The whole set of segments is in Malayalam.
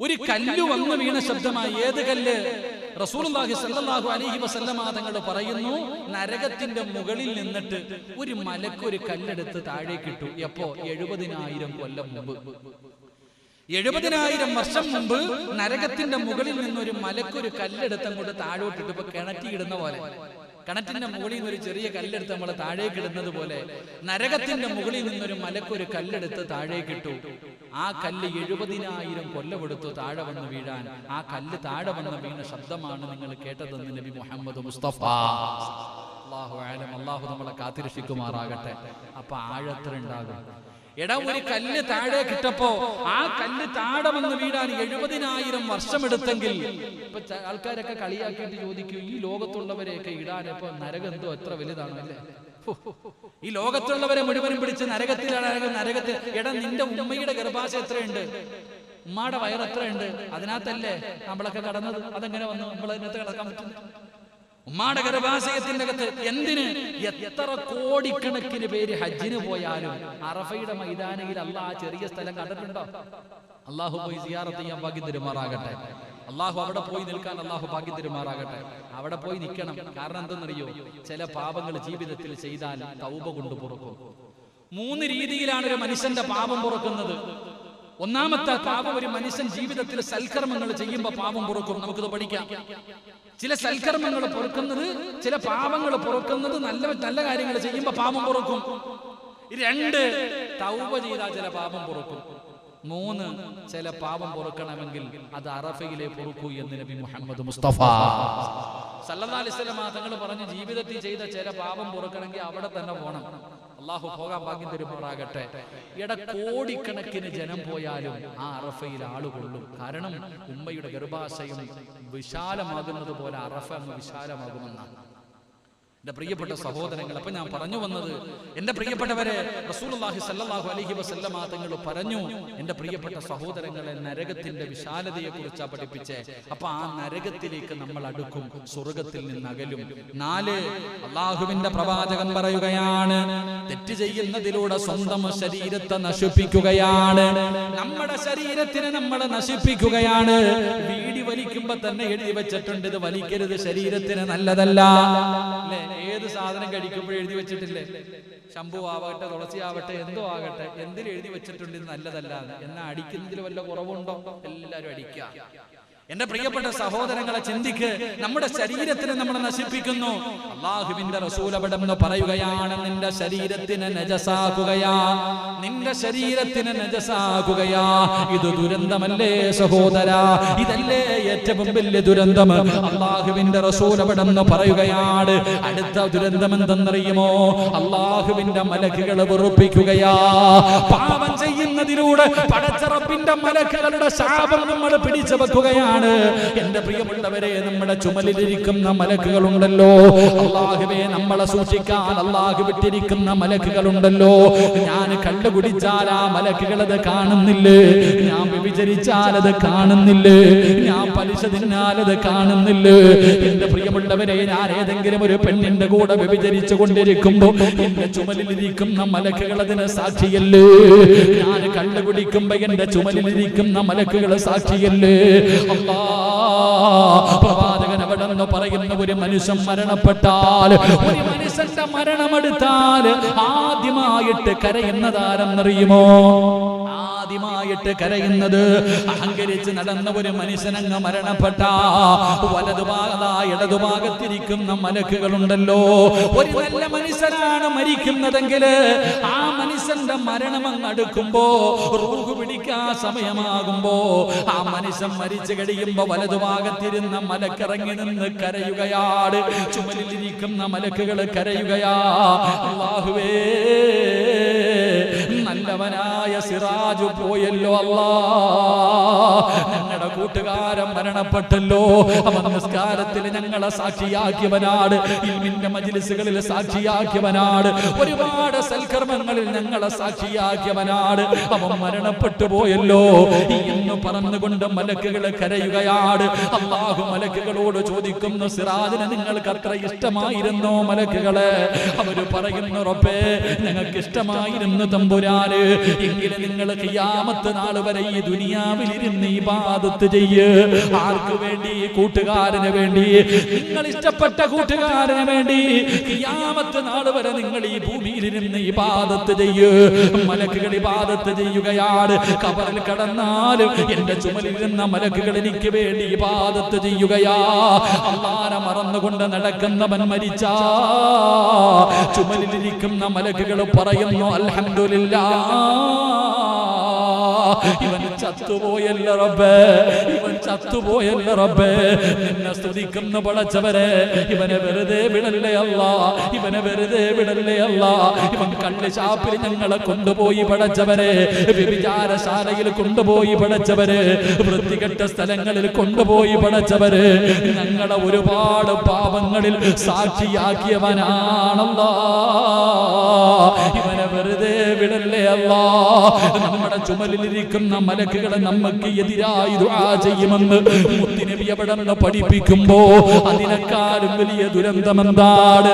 ഒരു കല്ല് വന്ന് വീണ ശബ്ദമായി. ഏത് കല്ല്? റസൂലുള്ളാഹി സ്വല്ലല്ലാഹു അലൈഹി വസല്ലമ തങ്ങൾ പറയുന്നു നരകത്തിന്റെ മുകളിൽ നിന്നിട്ട് ഒരു മലക്കൊരു കല്ലെടുത്ത് താഴേക്കിട്ടു എപ്പോ? എഴുപതിനായിരം കൊല്ലം മുമ്പ്. എഴുപതിനായിരം വർഷം മുമ്പ് നരകത്തിന്റെ മുകളിൽ നിന്നൊരു മലക്കൊരു കല്ലെടുത്ത് അങ്ങോട്ട് താഴോട്ടിട്ട്. ഇപ്പൊ കിണറ്റിയിടുന്ന പോലെ. കിണറ്റിന്റെ മുകളിൽ നിന്ന് ഒരു ചെറിയ കല്ലെടുത്ത് നമ്മൾ താഴേക്ക് ഇടുന്നത് പോലെ നരകത്തിന്റെ മുകളിൽ നിന്നൊരു മലക്കൊരു കല്ലെടുത്ത് താഴേക്ക് ഇട്ടു. ആ കല്ല് എഴുപതിനായിരം കൊല്ലമെടുത്തു താഴെ വന്ന് വീഴാൻ. ആ കല്ല് താഴെ വന്ന് വീണ ശബ്ദമാണ് നിങ്ങൾ കേട്ടതെന്ന് നബി മുഹമ്മദ് മുസ്തഫ. അള്ളാഹു ആലം അള്ളാഹു നമ്മളെ കാത്തിരക്ഷിക്കുമാറാകട്ടെ. അപ്പൊ ആഴത്തിലുണ്ടാകും എടാ ഒരു കല്ല് താഴെ കിട്ടപ്പോ ആ കല്ല് താഴെ വന്ന് വീടാൻ എഴുപതിനായിരം വർഷമെടുത്തെങ്കിൽ ഇപ്പൊ ആൾക്കാരൊക്കെ കളിയാക്കിയിട്ട് ചോദിക്കും ഈ ലോകത്തുള്ളവരെയൊക്കെ ഇടാൻ ഇപ്പൊ നരകം എന്തോ എത്ര വലുതാണല്ലേ ഈ ലോകത്തുള്ളവരെ മുഴുവനും പിടിച്ച് നരകത്തിലാണ് നരകത്തിൽ എടാ നിന്റെ ഉമ്മയുടെ ഗർഭാശയം എത്രയുണ്ട്? ഉമ്മയുടെ വയർ എത്രയുണ്ട് അതിനകത്തല്ലേ നമ്മളൊക്കെ കടന്നത്? അതെങ്ങനെ വന്നു? നമ്മൾ അതിനകത്ത് കിടക്കാൻ പറ്റുന്നു ഉമ്മാടെ ഗർഭാശയത്തിന്റെ അകത്ത് എന്തിന് എത്ര കോടിക്കണക്കിന് പേര് ഹജ്ജിന് പോയാലും അറഫയുടെ മൈതാനയിൽ അല്ല ആ ചെറിയ സ്ഥലം കണ്ടിട്ടുണ്ടോ? അള്ളാഹു പോയി സിയാറത്ത് ചെയ്യാൻ ഭാഗ്യം തരുമാറാകട്ടെ. അള്ളാഹു അവിടെ പോയി നിൽക്കാൻ അള്ളാഹു ഭാഗ്യം തരുമാറാകട്ടെ. അവിടെ പോയി നിൽക്കണം. കാരണം എന്തെന്നറിയോ? ചില പാപങ്ങൾ ജീവിതത്തിൽ ചെയ്താൽ തൗബ കൊണ്ട് പുറക്കും. മൂന്ന് രീതിയിലാണ് ഒരു മനുഷ്യന്റെ പാപം പുറക്കുന്നത്. ഒന്നാമത്തെ പാപം ഒരു മനുഷ്യൻ ജീവിതത്തിൽ സൽക്കർമ്മങ്ങൾ ചെയ്യുമ്പോൾ പാപം പുറക്കും. നമുക്കിത് പഠിക്കാം. ചില സൽക്കർമ്മങ്ങൾ പുറക്കുന്നത് ചില പാപങ്ങൾ പുറക്കുന്നത് നല്ല നല്ല കാര്യങ്ങൾ ചെയ്യുമ്പോൾ പാപം പുറക്കും. രണ്ട് തൗബ ചെയ്താൽ ചില പാപം പുറക്കും. മൂന്ന് ചില പാപം പുറക്കണമെങ്കിൽ അത് അറഫയിലെ പുറക്കൂ എന്ന് നബി മുഹമ്മദ് മുസ്തഫ. സല്ലല്ലാഹു അലൈഹി തങ്ങൾ പറഞ്ഞു ജീവിതത്തിൽ ചെയ്ത ചില പാപം പുറക്കണമെങ്കിൽ അവിടെ തന്നെ പോകണം അള്ളാഹു പോകാൻ ഭാഗ്യം തരുമാറാകട്ടെ ഇട കോടിക്കണക്കിന് ജനം പോയാലും ആ അറഫയിൽ ആളുകൊള്ളും കാരണം ഉമ്മയുടെ ഗർഭാശയം വിശാലമാകുന്നത് പോലെ അറഫ അങ്ങ് വിശാലമാകുമെന്നാണ്. എന്റെ പ്രിയപ്പെട്ട സഹോദരങ്ങൾ അപ്പൊ ഞാൻ പറഞ്ഞു വന്നത് എന്റെ പ്രിയപ്പെട്ടവരെ റസൂലുള്ളാഹി സല്ലാഹു അലൈഹി വസല്ലമ തങ്ങൾ പറഞ്ഞു എന്റെ പ്രിയപ്പെട്ട സഹോദരങ്ങളെ നരകത്തിന്റെ വിശാലതയെ കുറിച്ചാ പഠിപ്പിച്ചേ. അപ്പൊ ആ നരകത്തിലേക്ക് നമ്മൾ അടുക്കും സ്വർഗത്തിൽ നിന്ന് അകലും നാല് അള്ളാഹുവിന്റെ പ്രവാചകൻ പറയുകയാണ് തെറ്റ് ചെയ്യുന്നതിലൂടെ സ്വന്തം ശരീരത്തെ നശിപ്പിക്കുകയാണ്. നമ്മുടെ ശരീരത്തിനെ നമ്മൾ നശിപ്പിക്കുകയാണ്. വീടി വലിക്കുമ്പോ തന്നെ എഴുതി വെച്ചിട്ടുണ്ട് ഇത് വലിക്കരുത് ശരീരത്തിന് നല്ലതല്ല. അല്ലേ? സാധനം കഴിക്കുമ്പോൾ എഴുതി വെച്ചിട്ടില്ലേ? ശംഭു ആവട്ടെ തുളസി ആവട്ടെ എന്തോ ആകട്ടെ. എന്തിൽ എഴുതി വെച്ചിട്ടുണ്ട് നല്ലതല്ലാതെ? നല്ലതല്ല എന്നാ അടിക്കുന്നതിൽ വല്ല കുറവുണ്ടോ? എല്ലാരും അടിക്കുക. എന്റെ പ്രിയപ്പെട്ട സഹോദരങ്ങളെ ചിന്തിക്ക് നമ്മുടെ ശരീരത്തിനെ നമ്മൾ നശിപ്പിക്കുന്നു. അള്ളാഹുവിന്റെ റസൂലപടം പറയുകയാണ് നിന്റെ ശരീരത്തിനെ നജസാകുകയാ നിന്റെ ശരീരത്തിനെ നജസാകുകയാ ഇത് ദുരന്തമല്ലേ സഹോദര? ഇതല്ലേ ഏറ്റവും വലിയ ദുരന്തം? അള്ളാഹുവിന്റെ റസൂലപടം എന്ന് പറയുകയാണ് അടുത്ത ദുരന്തം എന്തെന്നറിയുമോ അള്ളാഹുവിന്റെ മലക്കുകൾ വെറുപ്പിക്കുകയാ. പാപം ചെയ്യുന്നതിലൂടെ പടച്ചറപ്പിന്റെ മലക്കുകളുടെ ശാപം നമ്മൾ പിടിച്ചു വെക്കുകയാണ് എന്റെ പ്രിയമുള്ളവരെ നമ്മുടെ ചുമലിലിരിക്കുന്ന മലക്കുകളുണ്ടല്ലോ. അള്ളാഹുവേ നമ്മളെ സൂക്ഷിക്കാൻ അള്ളാഹു വിട്ടിരിക്കുന്ന മലക്കുകളുണ്ടല്ലോ. ഞാൻ കണ്ടു കുടിച്ചാൽ ആ മലക്കുകൾ അത് കാണുന്നില്ലേ? ഞാൻ വ്യഭിചരിച്ചാൽ അത് കാണുന്നില്ലേ? ഞാൻ പലിശ തിന്നാൽ അത് കാണുന്നില്ലേ? എന്റെ പ്രിയമുള്ളവരെ ഞാൻ ഏതെങ്കിലും ഒരു പെണ്ണിന്റെ കൂടെ വ്യഭിചരിച്ചു കൊണ്ടിരിക്കുമ്പോൾ എന്റെ ചുമലിലിരിക്കുന്ന മലക്കുകൾ സാക്ഷിയല്ലേ? ഞാൻ കള്ളു കുടിക്കുമ്പോ എന്റെ ചുമലിലിരിക്കുന്ന മലക്കുകളെ സാക്ഷിയല്ലേ? പ്രവാചകൻ അവിടെ നിന്ന് പറയുന്ന ഒരു മനുഷ്യൻ മരണപ്പെട്ടാൽ ഒരു മനുഷ്യന്റെ മരണമെടുത്താൽ ആദ്യമായിട്ട് കരയുന്നതാരെന്നറിയുമോ ആദ്യമായിട്ട് കരയുന്നത്. അഹങ്കരിച്ച് നടന്ന ഒരു മനുഷ്യനങ്ങ് മരണപ്പെട്ട വലതുഭാഗത ഇടതുഭാഗത്തിരിക്കുന്ന മലക്കുകളുണ്ടല്ലോ. ഒരു നല്ല മനുഷ്യനാണ് മരിക്കുന്നതെങ്കിൽ ആ മനുഷ്യന്റെ മരണം അങ്ങ് അടുക്കുമ്പോ റൂഹ് പിടിക്കാൻ സമയമാകുമ്പോ ആ മനുഷ്യൻ മരിച്ചു കഴിയുമ്പോ വലതുഭാഗത്തിരുന്ന മലക്കിറങ്ങി നിന്ന് കരയുകയാണ്. ചുമലിലിരിക്കുന്ന മലക്കുകൾ കരയുകയാ. അള്ളാഹുവേ. സിറാജു പോയല്ലോ അല്ലാ. കൂട്ടുകാരൻ മരണപ്പെട്ടല്ലോ. അവൻ നിസ്കാരത്തിൽ ഞങ്ങളെ സാക്ഷിയാക്കിയവനാണ്. ഇൽമിന്റെ മജിലിസുകളിൽ സാക്ഷിയാക്കിയവനാണ്. ഒരുപാട് സൽക്കർമ്മങ്ങളിൽ ഞങ്ങളെ സാക്ഷിയാക്കിയവനാണ്. അവൻ മരണപ്പെട്ടു പോയല്ലോ. എന്ന് പറഞ്ഞുകൊണ്ട് മലക്കുകൾ കരയുകയാണ്. അള്ളാഹു മലക്കുകളോട് ചോദിക്കുന്നു സിറാജിന് നിങ്ങൾക്ക് അത്ര ഇഷ്ടമായിരുന്നോ മലക്കുകളെ? അവർ പറയുന്നു റബ്ബേ ഞങ്ങൾക്ക് ഇഷ്ടമായിരുന്നു തമ്പുരാന്. എങ്കിലും നിങ്ങൾ കിയാമത്ത് നാൾ വരെ ഈ ദുനിയാവിലിരുന്ന് ഈ ബാധത്ത് ചെയ്യ്? ആർക്ക് വേണ്ടി? കൂട്ടുകാരന് വേണ്ടി. നിങ്ങൾ ഇഷ്ടപ്പെട്ട കൂട്ടുകാരന് വേണ്ടി കിയാമത്ത് നാൾ വരെ നിങ്ങൾ ഈ ഭൂമിയിൽ ഇരുന്ന് ഈ പാദത്ത് ചെയ്യ്. മലക്കുകൾ ഈ ബാധത്ത് ചെയ്യുകയാണ്. കബറിൽ കടന്നാലും എന്റെ ചുമലിരുന്ന മലക്കുകൾ എനിക്ക് വേണ്ടി ഈ ബാധത്ത് ചെയ്യുകയാ. അമ്മാനെ മറന്നുകൊണ്ട് നടക്കുന്നവൻ മരിച്ച. ചുമലിലിരിക്കുന്ന മലക്കുകൾ പറയുന്നു അൽഹംദുലില്ലാ. ഇവൻ ചത്തുപോയല്ല റബ്ബേ ഇവൻ ചത്തുപോയല്ല റബ്ബേ. നിന്നെ സ്തുതിക്കുന്ന പടച്ചവരെ ഇവനെ വെറുതെ വിടല്ലേ അല്ല ഇവനെ വെറുതെ വിടല്ലേ അല്ല. ഇവൻ കണ്ണ് ചാപ്പിൽ ഞങ്ങളെ കൊണ്ടുപോയി പടച്ചവരെ വിചാരശാലയിൽ കൊണ്ടുപോയി പടച്ചവരെ വൃത്തികെട്ട സ്ഥലങ്ങളിൽ കൊണ്ടുപോയി പടച്ചവര്. ഞങ്ങളെ ഒരുപാട് പാപങ്ങളിൽ സാക്ഷിയാക്കിയവനാണല്ലോ. ഇവനെ വെറുതെ അല്ലാ നമ്മുടെ ചുമലിലിരിക്കുന്ന മലക്കുകളെ നമുക്ക് എതിരായി ദുആ ചെയ്യുമെന്ന് മുത്തിനബി നിന്ന് പഠിപ്പിക്കുമ്പോ അതിനേക്കാളും വലിയ ദുരന്തമെന്താണ്?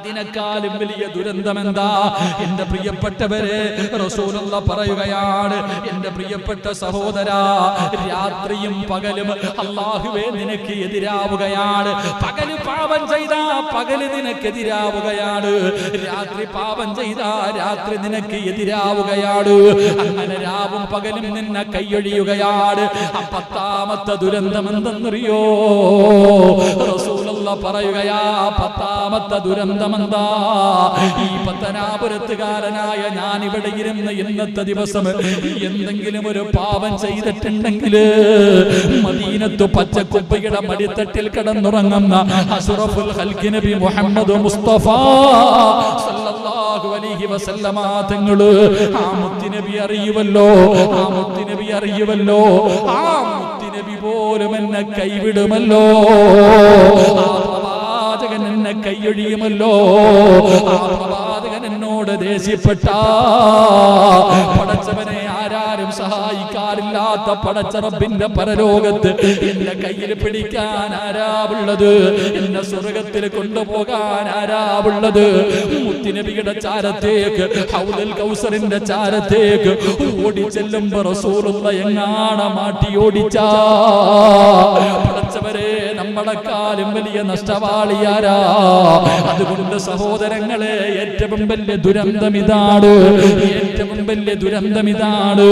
അതിനേക്കാളും വലിയ ദുരന്തം എന്താ എന്റെ പ്രിയപ്പെട്ടവരെ റസൂലുള്ള പറയുകയാണ് എന്റെ പ്രിയപ്പെട്ട സഹോദര രാത്രിയും പകലും അള്ളാഹുവേ നിനക്ക് എതിരാവുകയാണ്. പകൽ പാപം ചെയ്താ പകൽ നിനക്കെതിരാവുകയാണ് രാത്രി പാപം ചെയ്താ രാത്രി നിനക്ക് എതിരാവുകയാണ്. അങ്ങനെ രാവും പകലും നിന്നെ കൈയൊഴിയുകയാണ്. പത്താമത്തെ ദുരന്തം എന്തെന്നറിയോ പറയുകയാ പത്താമത്തെ ദുരന്തമെന്താ? ഈ പത്തനാപുരത്തുകാരനായ ഞാൻ ഇവിടെ ഇരുന്ന് ഇന്നത്തെ ദിവസം എന്തെങ്കിലും ഒരു പാപം ചെയ്തിട്ടുണ്ടെങ്കിൽ മദീനത്തു പച്ചക്കുപ്പയുടെ മടിത്തട്ടിൽ കിടന്നുറങ്ങുന്ന അഷറഫുൽ ഹൽക്കി നബി മുഹമ്മദ് മുസ്തഫ ആ മുത്തിനബി അറിയുമല്ലോ ആ മുത്തിനബി അറിയുമല്ലോ ആ മുത്തുനബി പോലും എന്നെ കൈവിടുമല്ലോ. പ്രവാചകൻ എന്നെ കൈയൊഴിയുമല്ലോ. പ്രവാചകൻ എന്നോട് ദേഷ്യപ്പെട്ട. പടച്ചവനെ ആരാരും സഹായിക്കാറില്ലാത്ത പടച്ചറബിന്റെ പരലോകത്ത് എന്റെ കയ്യിൽ പിടിക്കാൻ ആരാവുള്ളത്? എന്നെ സ്വർഗത്തിൽ കൊണ്ടുപോകാൻ ആരാവുള്ളത്? മുത്തിനബിയുടെ ചാരത്തേക്ക് ഹൗദൽ കൗസറിന്റെ ചാരത്തേക്ക് ഓടി ചെല്ലുമ്പോ റസൂലുള്ള എങ്ങാണ മാറ്റി ഓടിച്ചാ? പടച്ചവരെ നമ്മളെക്കാളും വലിയ നഷ്ടവാളിയാരാ അതുകൊണ്ട് സഹോദരങ്ങളെ ഏറ്റവും വലിയ ദുരന്തം ഇതാണ്. ഏറ്റവും വലിയ ദുരന്തം ഇതാണ്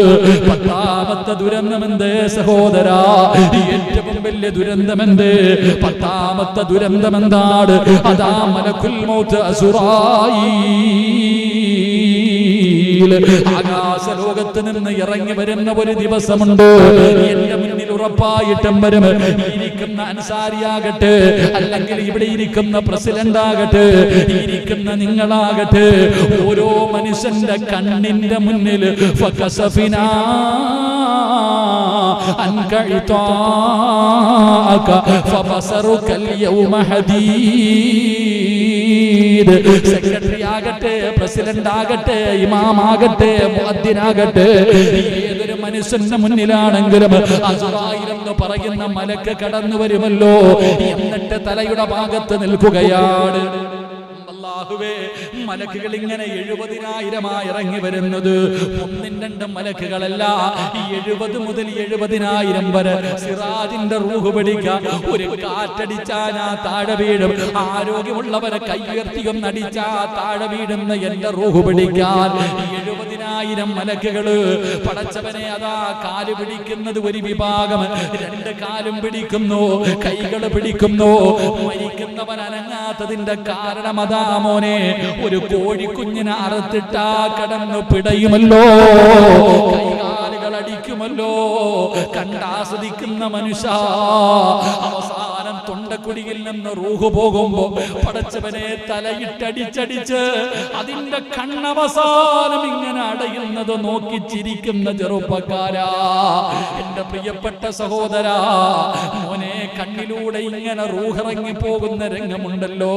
പത്താമത്തെ ദുരന്തമെന്ത് സഹോദര? ഏറ്റവും വലിയ ദുരന്തമെന്ത്? പത്താമത്തെ ദുരന്തം എന്താണ് അതാ മലക്കുൽ അസുറായി ആകാശ ലോകത്ത് നിന്ന് ഇറങ്ങി വരുന്ന ഒരു ദിവസമുണ്ട്. എന്റെ ഉറപ്പായിട്ടും വരും. ഇരിക്കുന്ന അൻസാരിയാകട്ടെ അല്ലെങ്കിൽ ഇവിടെ ഇരിക്കുന്ന പ്രസിഡന്റ് ആകട്ടെ ഇരിക്കുന്ന നിങ്ങളാകട്ടെ ഓരോ മനുഷ്യന്റെ കണ്ണിന്റെ മുന്നിൽ സെക്രട്ടറി ആകട്ടെ പ്രസിഡന്റ് ആകട്ടെ ഇമാമാകട്ടെ മുഅദ്ദിനാകട്ടെ മനുഷ്യന്റെ മുന്നിലാണെങ്കിലും അസുറായിലെന്ന് പറയുന്ന മലക്ക് കടന്നു വരുമല്ലോ എന്നിട്ട് തലയുടെ ഭാഗത്ത് നിൽക്കുകയാണ്. അല്ലാഹുവേ മലക്കുകൾ ഇങ്ങനെ എഴുപതിനായിരമായി ഇറങ്ങി വരുന്നത്. ഒന്നും രണ്ടും മലക്കുകളല്ല എഴുപത് മുതൽ എഴുപതിനായിരം വരെ സിറാജിന്റെ റൂഹ് പിടിക്കാൻ ഒരു കാറ്റടിച്ചാനാ താഴെ വീഴും. ആരോഗ്യമുള്ളവരെ കയ്യുയർത്തിയും നടിച്ചാ താഴെ വീഴുന്ന എന്റെ റൂഹ് പിടിക്കാൻ. എഴുപതിനായിരം മലക്കുകൾ പടച്ചവനെ അതാ കാൽ പിടിക്കുന്നത് ഒരു വിഭാഗം. രണ്ട് കാലും പിടിക്കുന്നു കൈകൾ പിടിക്കുന്നു. മരിക്കുന്നവൻ അനങ്ങാത്തതിന്റെ കാരണം അതാ മോനെ ഒരു കോഴിക്കുഞ്ഞിനെ അറുത്തിട്ടാ കടന്നു പിടയുമല്ലോ. കൈകാലുകൾ അടിക്കുമല്ലോ. കണ്ടാസ്വദിക്കുന്ന മനുഷ്യ അവസാനം തൊണ്ടക്കുടിയിൽ നിന്ന് റൂഹ് പോകുമ്പോ പടച്ചവനെ തലയിട്ടടിച്ചടിച്ച് അതിന്റെ കണ്ണവസാനം ഇങ്ങനെ അടയുന്നത് നോക്കി ചിരിക്കുന്ന ചെറുപ്പക്കാരാ. എന്റെ പ്രിയപ്പെട്ട സഹോദരാ മോനെ കണ്ണിലൂടെ ഇങ്ങനെ റൂഹിറങ്ങി പോകുന്ന രംഗമുണ്ടല്ലോ.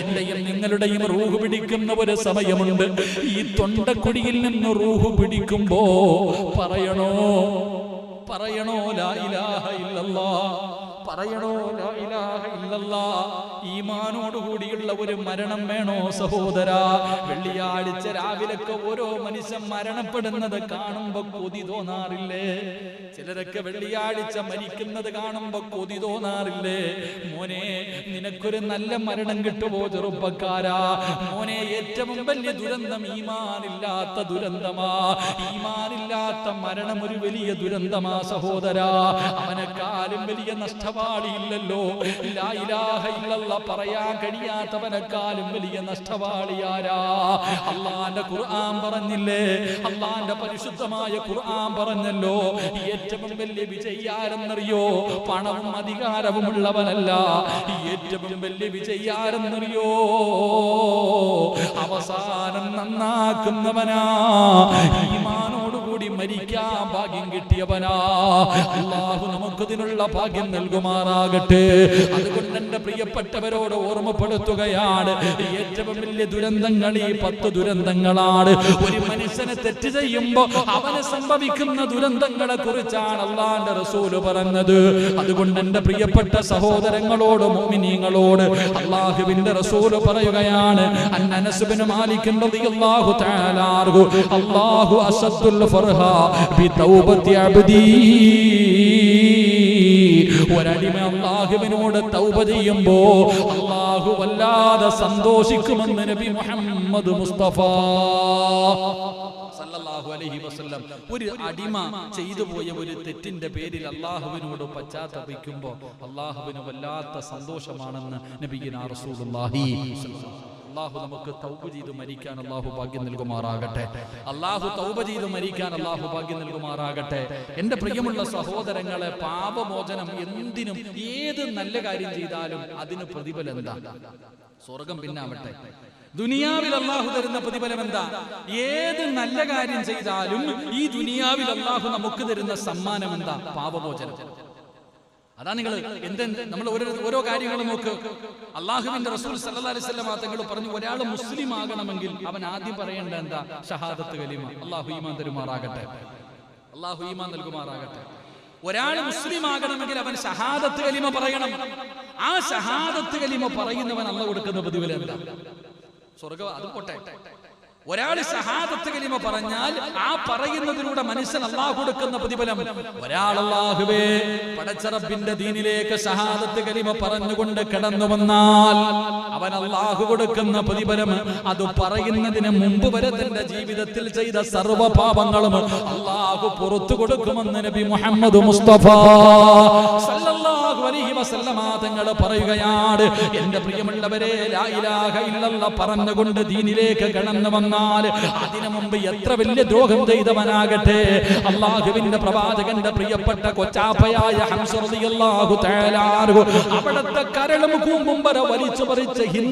എന്റെയും നിങ്ങളുടെയും റൂഹ് പിടിക്കുന്ന ഒരു സമയമുണ്ട്. ഈ തൊണ്ടക്കുടിയിൽ നിന്ന് റൂഹ് പിടിക്കുമ്പോ പറയണോ? പറയണോ? ലാ ഇലാഹ ഇല്ലല്ലാ. പറയണോ? ഈമാനോടുകൂടിയുള്ള ഒരു മരണം വേണോ സഹോദര? വെള്ളിയാഴ്ച രാവിലൊക്കെ ഓരോ മനുഷ്യൻ മരണപ്പെടുന്നത് കാണുമ്പോ കൊതി തോന്നാറില്ലേ? ചിലരൊക്കെ വെള്ളിയാഴ്ച മരിക്കുന്നത് കാണുമ്പോ കൊതി തോന്നാറില്ലേ? മോനെ നിനക്കൊരു നല്ല മരണം കിട്ടുമോ ചെറുപ്പക്കാരാ? മോനെ ഏറ്റവും വലിയ ദുരന്തം ഈമാനില്ലാത്ത ദുരന്തമാ. ഈമാനില്ലാത്ത മരണം ഒരു വലിയ ദുരന്തമാ സഹോദര. അവനെക്കാലും വലിയ നഷ്ടപാളിയില്ലല്ലോ ലാ ഇലാഹ ഇല്ലല്ലാ പറയാൻ കഴിയാത്തവനെക്കാളും വലിയ നഷ്ടവാളിയാരാ അള്ളാന്റെ ഖുർആൻ പറഞ്ഞില്ലേ? അള്ളാന്റെ പരിശുദ്ധമായ ഖുർആൻ പറഞ്ഞല്ലോ. ഏറ്റവും വലിയ വിജയാരെന്നറിയോ പണവും അധികാരവും ഉള്ളവനല്ല ഏറ്റവും വലിയ വിജയാരെന്നറിയോ അവസാനം നന്നാക്കുന്നവനാ. ഈമാനോടുകൂടി മരിക്കാൻ ഭാഗ്യം കിട്ടിയവനാ. അള്ളാഹു നമുക്കതിനുള്ള ഭാഗ്യം നൽകുമാറാകട്ടെ. അതുകൊണ്ട് എന്റെ പ്രിയപ്പെട്ടവരോട് ഓർമ്മപ്പെടുത്തുകയാണ് ഏറ്റവും വലിയ ദുരന്തങ്ങൾ ഈ പത്ത് ദുരന്തങ്ങളാണ്. ഒരു മനുഷ്യനെ തെറ്റ് ചെയ്യുമ്പോ അവന് സംഭവിക്കുന്ന ദുരന്തങ്ങളെ കുറിച്ചാണ് അള്ളാന്റെ റസൂൽ പറഞ്ഞത്. അതുകൊണ്ട് എന്റെ പ്രിയപ്പെട്ട സഹോദരങ്ങളോട് മോമിനിയങ്ങളോട് അള്ളാഹുവിന്റെ റസൂൽ പറയുകയാണ് അന്നനസുബിന് മാലിക്കും അള്ളാഹു തആല അൻഹു. അല്ലാഹു ബി തൗബത്തി അബ്ദീ. ഒരടിമ അള്ളാഹുവിനോട് തൗബ ചെയ്യുമ്പോ അള്ളാഹു വല്ലാതെ സന്തോഷിക്കുമെന്ന് നബി മുഹമ്മദ് മുസ്തഫ അലൈഹി വസല്ലം. ഒരു അടിമ ചെയ്തു പോയ ഒരു തെറ്റിന്റെ പേരിൽ അള്ളാഹുവിനോട് പശ്ചാത്തപിക്കുമ്പോ അള്ളാഹുവിന് വല്ലാത്ത സന്തോഷമാണെന്ന് നബിയിന റസൂലുള്ളാഹി അള്ളാഹു നമുക്ക് തൗബ ചെയ്ത് മരിക്കാൻ അള്ളാഹു ഭാഗ്യം നൽകുമാറാകട്ടെ. അള്ളാഹു തൗബ ചെയ്ത് മരിക്കാൻ അള്ളാഹു ഭാഗ്യം നൽകുമാറാകട്ടെ. എന്റെ പ്രിയമുള്ള സഹോദരങ്ങളെ പാപമോചനം എന്തിനും ഏത് നല്ല കാര്യം ചെയ്താലും അതിന് പ്രതിഫലം എന്താ? സ്വർഗം പിന്നാവട്ടെ. ദുനിയാവിൽ അള്ളാഹു തരുന്ന പ്രതിഫലം എന്താ? ഏത് നല്ല കാര്യം ചെയ്താലും ഈ ദുനിയാവിൽ അള്ളാഹു നമുക്ക് തരുന്ന സമ്മാനം എന്താ? പാപമോചനം. അതാ നിങ്ങൾ എന്തെന്ത് നമ്മൾ ഓരോ ഓരോ കാര്യങ്ങൾ നോക്ക്. അള്ളാഹുവിന്റെ റസൂൽ വസല്ലം തങ്ങൾ പറഞ്ഞു ഒരാൾ മുസ്ലിം ആകണമെങ്കിൽ അവൻ ആദ്യം പറയേണ്ട എന്താ? ഷഹാദത്ത് കലിമ അള്ളാഹു ഈമാൻ തരുമാറാകട്ടെ. അള്ളാഹു ഈമാൻ നൽകുമാറാകട്ടെ. ഒരാൾ മുസ്ലിം ആകണമെങ്കിൽ അവൻ ഷഹാദത്ത് കലിമ പറയണം. ആ ഷഹാദത്ത് കലിമ പറയുന്നവൻ അള്ള കൊടുക്കുന്ന പതിവിലെന്താ സ്വർഗം അത് പോട്ടെ. ഒരാൾ ഷഹാദത്ത് കലിമ പറഞ്ഞാൽ ആ പറയുന്നതിലൂടെ മനുഷ്യൻ അള്ളാഹു കൊടുക്കുന്ന പ്രതിഫലം. ഒരാൾ അള്ളാഹുവേ പടച്ചറബിന്റെ ദീനിലേക്ക് ഷഹാദത്ത് കലിമ പറഞ്ഞുകൊണ്ട് കിടന്നു വന്നാൽ അവൻ അള്ളാഹു കൊടുക്കുന്ന പ്രതിഫലം അത് പറയുന്നതിന് മുമ്പ് വരെ തന്റെ ജീവിതത്തിൽ ചെയ്ത സർവ പാപങ്ങളും അള്ളാഹു പുറത്തു കൊടുക്കുമെന്ന് നബി മുഹമ്മദ് മുസ്തഫ തങ്ങൾ പറയുകയാണ്. എന്റെ പ്രിയമുള്ളവരെ പറഞ്ഞുകൊണ്ട് ദീനിലേക്ക് കടന്നു വന്നാൽ അതിനു മുമ്പ് എത്ര വലിയ ദ്രോഹം ചെയ്തവനാകട്ടെ. അള്ളാഹുവിന്റെ പ്രവാചകന്റെ പ്രിയപ്പെട്ട കൊച്ചാപ്പയായ ഹംസ റളിയല്ലാഹു തആല അൻഹു അവിടുത്തെ കരളും കൂമ്പും വരെ വലിച്ചു പറിച്ച് ഹിന്ദു